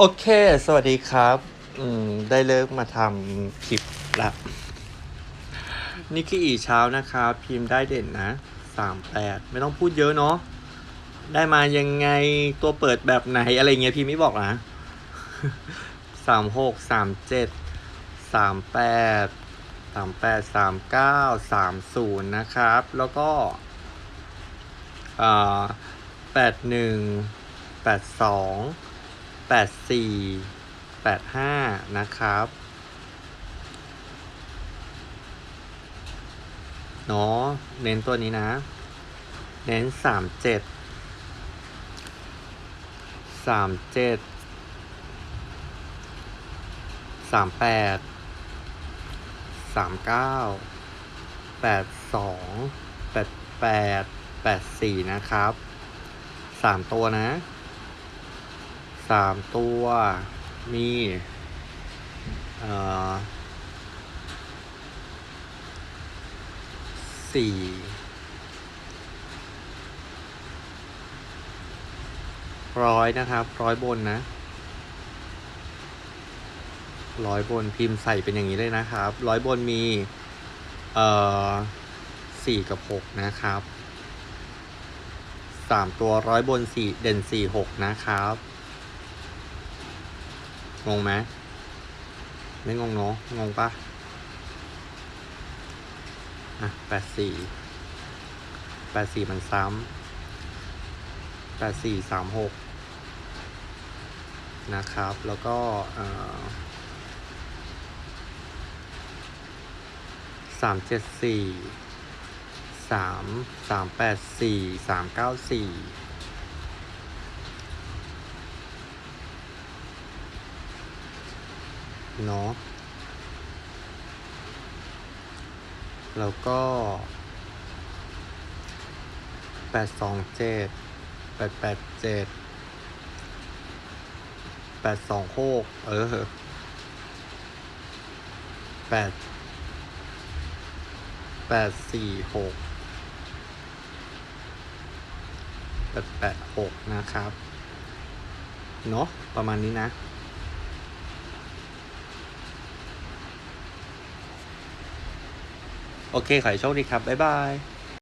โอเค สวัสดีครับ อืม ได้เลิกมาทำคลิปละนี่คืออีเช้านะครับ พิมพ์ได้เด่นนะสามแปดไม่ต้องพูดเยอะเนาะ ได้มายังไง ตัวเปิดแบบไหน อะไรเงี้ยพิมพ์ไม่บอกนะสามหกสามเจ็ดสามแปดสามแปดสามเก้าสามศูนย์นะครับ แล้วก็อ่าแปดหนึ่งแปดสอง แปดสี่แปดห้านะครับ เนาะเน้นตัวนี้นะ เน้นสามเจ็ดสามเจ็ดสามแปดสามเก้าแปดสองแปดแปดแปดสี่นะครับสามตัวนะ สามตัว มีเอ่อสี่ร้อยนะครับ ร้อยบนนะ ร้อยบนพิมพ์ใส่เป็นอย่างนี้เลยนะครับ ร้อยบนมี เอ่อสี่กับหกนะครับสามตัวร้อยบนสี่เด่นสี่หกนะครับ งงไหมไม่งงเนาะงงปะอะแปดสี่แปดสี่มันซ้ำแปดสี่สามหกนะครับ แล้วก็สามเจ็ดสี่สามสามแปดสี่สามเก้าสี่ เนาะแล้วก็แปดสองเจ็ดแปดแปดเจ็ดแปดสองหกเออแปดแปดสี่หกแปดแปดหกนะครับ เนาะประมาณนี้นะ โอเค ขอให้โชคดีครับ บ๊ายบาย